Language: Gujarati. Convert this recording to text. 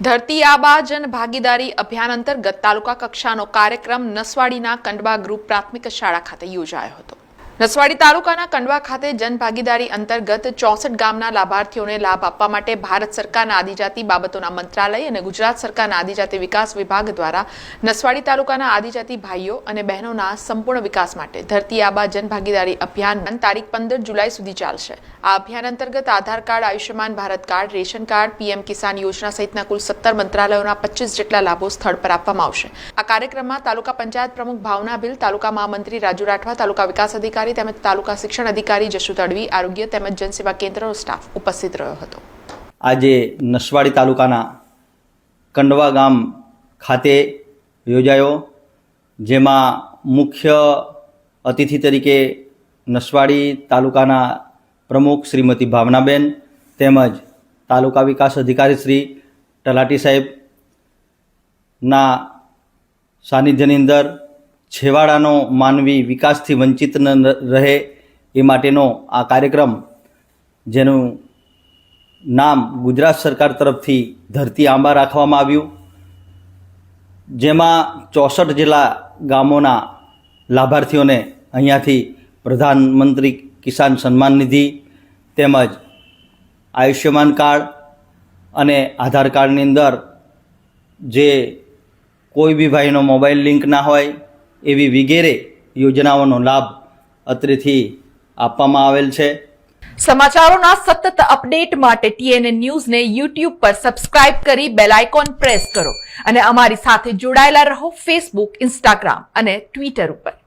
ધરતી આબા જન ભાગીદારી અભિયાન અંતર્ગત તાલુકા કક્ષાનો કાર્યક્રમ નસવાડીના કંડવા ગ્રુપ પ્રાથમિક શાળા ખાતે યોજાયો હતો. નસવાડી તાલુકાના કંડવા ખાતે જનભાગીદારી અંતર્ગત ચોસઠ ગામના લાભાર્થીઓને લાભ આપવા માટે ભારત સરકારના આદિજાતિ બાબતોના મંત્રાલય અને ગુજરાત સરકારના આદિજાતિ વિકાસ વિભાગ દ્વારા નસવાડી તાલુકાના આદિજાતિ ભાઈઓ અને બહેનોના સંપૂર્ણ વિકાસ માટે ધરતી આબા જનભાગીદારી અભિયાન તારીખ પંદર જુલાઈ સુધી ચાલશે. આ અભિયાન અંતર્ગત Aadhaar card, Ayushman Bharat card, ration card, PM Kisan Yojana સહિતના કુલ સત્તર મંત્રાલયોના પચીસ જેટલા લાભો સ્થળ પર આપવામાં આવશે. આ કાર્યક્રમમાં તાલુકા પંચાયત પ્રમુખ ભાવના ભીલ, તાલુકા મહામંત્રી રાજુ રાઠવા, તાલુકા વિકાસ અધિકારી તેમજ તાલુકા શિક્ષણ અધિકારી જશુ તડવી, આરોગ્ય તેમજ જનસેવા કેન્દ્રનો સ્ટાફ ઉપસ્થિત રહ્યો હતો. આજે નસવાડી તાલુકાના કંડવા ગામ ખાતે યોજાયો, જેમાં મુખ્ય અતિથિ તરીકે નસવાડી તાલુકાના પ્રમુખ શ્રીમતી ભાવનાબેન તેમજ તાલુકા વિકાસ અધિકારી શ્રી તલાટી સાહેબના સાનિધ્યની અંદર છેવાડાનો માનવી વિકાસથી વંચિત ન રહે એ માટેનો આ કાર્યક્રમ, જેનું નામ ગુજરાત સરકાર તરફથી ધરતી આંબા રાખવામાં આવ્યું. જેમાં ચોસઠ જેટલા ગામોના લાભાર્થીઓને અહીંયાથી પ્રધાનમંત્રી કિસાન સન્માન નિધિ તેમજ આયુષ્યમાન કાર્ડ અને આધાર કાર્ડની અંદર જે કોઈ બી ભાઈનો મોબાઈલ લિંક ના હોય એવી વગેરે યોજનાઓનો લાભ અત્રેથી આપવામાં આવેલ છે. સમાચારોના સતત અપડેટ માટે ટીએનએ ન્યૂઝને યુટ્યુબ પર સબસ્ક્રાઇબ કરી બેલ આઇકોન પ્રેસ કરો અને અમારી સાથે જોડાયેલા રહો ફેસબુક, ઇન્સ્ટાગ્રામ અને ટ્વિટર ઉપર.